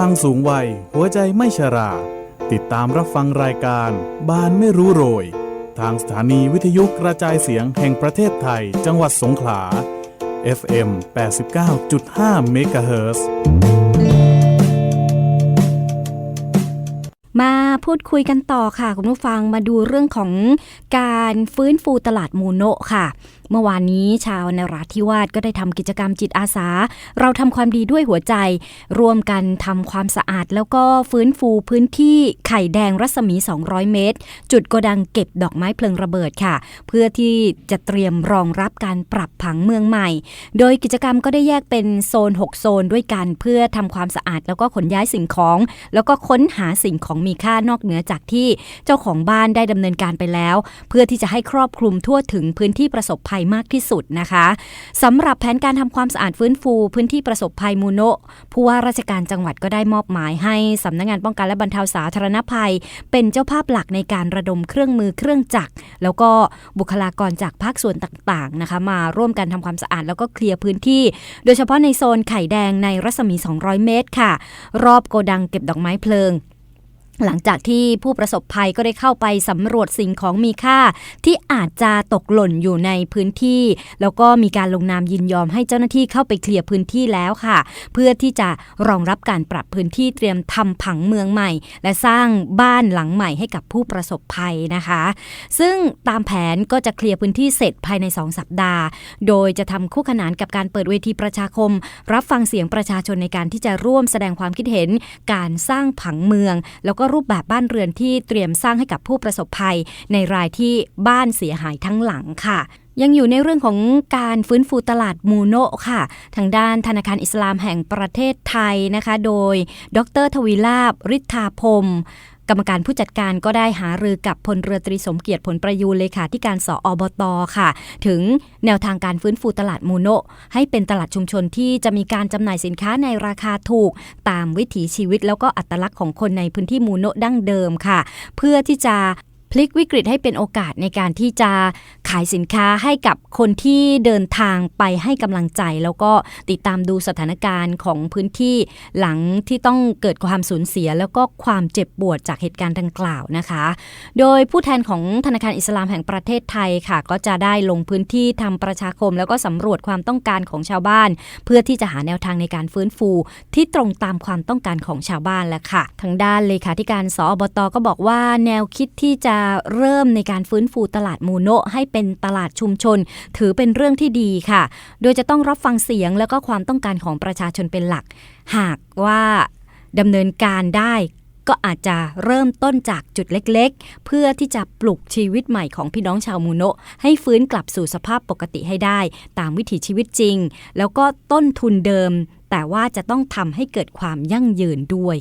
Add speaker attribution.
Speaker 1: ลังสูงวัย หัวใจไม่ชรา ติดตามรับฟังรายการ บานไม่รู้โรย ทางสถานีวิทยุกระจายเสียงแห่งประเทศไทย จังหวัดสงขลา FM 89.5เมกะเฮิร์
Speaker 2: มาพูดคุยกันต่อค่ะ คุณผู้ฟังมาดูเรื่องของการฟื้นฟูตลาดมูโนะค่ะ เมื่อวานนี้ชาวนราธิวาสก็ได้ทำกิจกรรมจิตอาสา เราทำความดีด้วยหัวใจ ร่วมกันทำความสะอาด แล้วก็ฟื้นฟูพื้นที่ไข่แดงรัศมี 200 เมตร จุดโกดังเก็บดอกไม้เพลิงระเบิดค่ะ เพื่อที่จะเตรียมรองรับการปรับผังเมืองใหม่ โดยกิจกรรมก็ได้แยกเป็นโซน 6 โซนด้วยกัน เพื่อทำความสะอาด แล้วก็ขนย้ายสิ่งของ แล้วก็ค้นหาสิ่งของมีค่านอกเหนือจากที่เจ้าของบ้านได้ดำเนินการไปแล้ว เพื่อที่จะให้ครอบคลุมทั่วถึงพื้นที่ประสบภัยมากที่สุดนะคะสำหรับแผนการทำความสะอาดฟื้นฟู พื้นที่ประสบภัยมูโนะผู้ว่าราชการจังหวัดก็ได้มอบหมายให้สำนักงานป้องกันและบรรเทาสาธารณภัย เป็นเจ้าภาพหลักในการระดมเครื่องมือเครื่องจักรแล้วก็บุคลากรจากภาคส่วนต่างๆนะคะ มาร่วมกันทำความสะอาดแล้วก็เคลียร์พื้นที่ โดยเฉพาะในโซนไข่แดงในรัศมี 200 เมตรค่ะ รอบโกดังเก็บดอกไม้เพลิง หลังจากที่ผู้ประสบภัยก็ได้เข้าไปสำรวจสิ่งของมีค่า ที่อาจจะตกหล่นอยู่ในพื้นที่ แล้วก็มีการลงนามยินยอมให้เจ้าหน้าที่เข้าไปเคลียร์พื้นที่แล้วค่ะ เพื่อที่จะรองรับการปรับพื้นที่เตรียมทำผังเมืองใหม่ และสร้างบ้านหลังใหม่ให้กับผู้ประสบภัยนะคะ ซึ่งตามแผนก็จะเคลียร์พื้นที่เสร็จภายใน 2 สัปดาห์ โดยจะทำคู่ขนานกับการเปิดเวทีประชาคม รับฟังเสียงประชาชนในการที่จะร่วมแสดงความคิดเห็น การสร้างผังเมือง แล้วก็รูปแบบบ้านเรือนที่เตรียมสร้างให้กับผู้ประสบภัย ในรายที่บ้านเสียหายทั้งหลังค่ะยังอยู่ในเรื่องของการฟื้นฟูตลาดมูโนค่ะ ทางด้านธนาคารอิสลามแห่งประเทศไทยนะคะ โดย ดรทวีลาบฤทธาพรม กรรมการผู้จัดการก็ได้หารือกับพลเรือตรีสมเกียรติผลประยูนเลขาธิการสออบตค่ะ ถึงแนวทางการฟื้นฟูตลาดมูโนให้เป็นตลาดชุมชนที่จะมีการจำหน่ายสินค้าในราคาถูก ตามวิถีชีวิตแล้วก็อัตลักษณ์ของคนในพื้นที่มูโนดั้งเดิมค่ะ เพื่อที่จะ พลิกวิกฤตให้เป็นโอกาสในการที่จะขายสินค้าให้กับคนที่เดินทางไปให้กำลังใจ แล้วก็ติดตามดูสถานการณ์ของพื้นที่หลังที่ต้องเกิดความสูญเสีย แล้วก็ความเจ็บปวดจากเหตุการณ์ดังกล่าวนะคะ โดยผู้แทนของธนาคารอิสลามแห่งประเทศไทยค่ะ ก็จะได้ลงพื้นที่ทำประชาคม แล้วก็สำรวจความต้องการของชาวบ้าน เพื่อที่จะหาแนวทางในการฟื้นฟูที่ตรงตามความต้องการของชาวบ้านแล้วค่ะ ทางด้านเลขาธิการสอบตก็บอกว่าแนวคิดที่จะเริ่มในการฟื้นฟูตลาดมูโนะให้เป็นตลาดชุมชน ถือเป็นเรื่องที่ดีค่ะ โดยจะต้องรับฟังเสียงแล้วก็ความต้องการของประชาชนเป็นหลัก หากว่าดำเนินการได้ก็อาจจะเริ่มต้นจากจุดเล็กๆ เพื่อที่จะปลุกชีวิตใหม่ของพี่น้องชาวมูโนะให้ฟื้นกลับสู่สภาพปกติให้ได้ ตามวิถีชีวิตจริง แล้วก็ต้นทุนเดิม แต่ว่าจะต้องทำให้เกิดความยั่งยืนด้วย